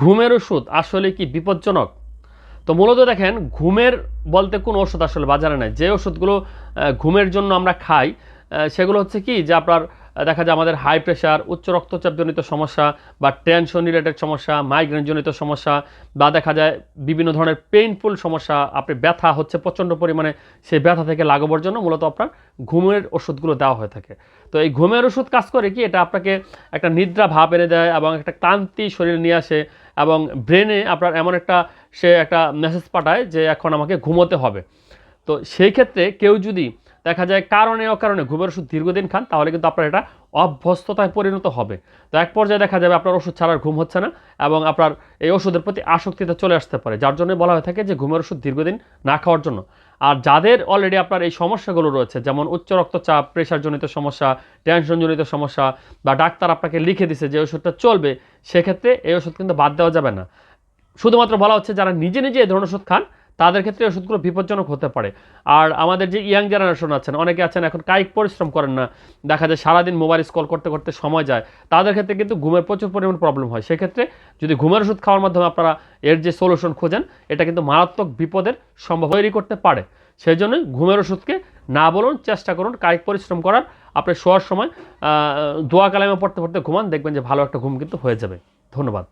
ঘুমের ওষুধ আসলে কি বিপজ্জনক? তো মূলত দেখেন, ঘুমের বলতে কোনো ওষুধ আসলে বাজারে নাই। যে ওষুধগুলো ঘুমের জন্য আমরা খাই সেগুলো হচ্ছে কি যে আপনার দেখা যায় আমাদের হাই প্রেশার উচ্চ রক্তচাপজনিত সমস্যা বা টেনশন রিলেটেড সমস্যা মাইগ্রেন জনিত সমস্যা বা দেখা যায় বিভিন্ন ধরনের পেইনফুল সমস্যা, আপনি ব্যথা হচ্ছে প্রচণ্ড পরিমাণে, সেই ব্যথা থেকে লাগাবার জন্য মূলত আপনার ঘুমের ওষুধগুলো দেওয়া হয়ে থাকে। তো এই ঘুমের ওষুধ কাজ করে কি, এটা আপনাকে একটা নিদ্রা ভাব এনে দেয় এবং একটা ক্লান্তি শরীরে নিয়ে আসে এবং ব্রেনে আপনার এমন একটা, সে একটা মেসেজ পাঠায় যে এখন আমাকে ঘুমোতে হবে। তো সেই ক্ষেত্রে কেউ যদি দেখা যায় কারণে অকারণে ঘুমের ওষুধ দীর্ঘদিন খান, তাহলে কিন্তু আপনার এটা অভ্যস্ততায় পরিণত হবে। তো এক পর্যায়ে দেখা যাবে আপনার ওষুধ ছাড়ার ঘুম হচ্ছে না এবং আপনার এই ওষুধের প্রতি আসক্তিতে চলে আসতে পারে, যার জন্য বলা হয়ে থাকে যে ঘুমের ওষুধ দীর্ঘদিন না খাওয়ার জন্য। আর যাদের অলরেডি আপনার এই সমস্যাগুলো রয়েছে, যেমন উচ্চ রক্তচাপ প্রেশারজনিত সমস্যা টেনশনজনিত সমস্যা বা ডাক্তার আপনাকে লিখে দিছে যে ওষুধটা চলবে, সেক্ষেত্রে এই ওষুধ কিন্তু বাদ দেওয়া যাবে না। শুধুমাত্র বলা হচ্ছে যারা নিজে নিজে এই ধরনের ওষুধ খান তাদের ক্ষেত্রে ওষুধগুলো বিপজ্জনক হতে পারে। আর আমাদের যে ইয়াং জেনারেশন আছেন, অনেকে আছেন এখন কায়িক পরিশ্রম করেন না। দেখা যায় সারাদিন মোবাইল স্কল করতে করতে সময় যায়। তাদের ক্ষেত্রে কিন্তু ঘুমের প্রচুর পরিমাণ প্রবলেম হয়। সেক্ষেত্রে যদি ঘুমের ওষুধ খাওয়ার মাধ্যমে আপনারা এর যে সলিউশন খোঁজেন, এটা কিন্তু মারাত্মক বিপদের সম্ভব তৈরি করতে পারে। সেই জন্য ঘুমের ওষুধকে না বলুন, চেষ্টা করুন কায়িক পরিশ্রম করার। আপনি শোয়ার সময় দোয়া কালামে পড়তে পড়তে ঘুমান, দেখবেন যে ভালো একটা ঘুম কিন্তু হয়ে যাবে। ধন্যবাদ।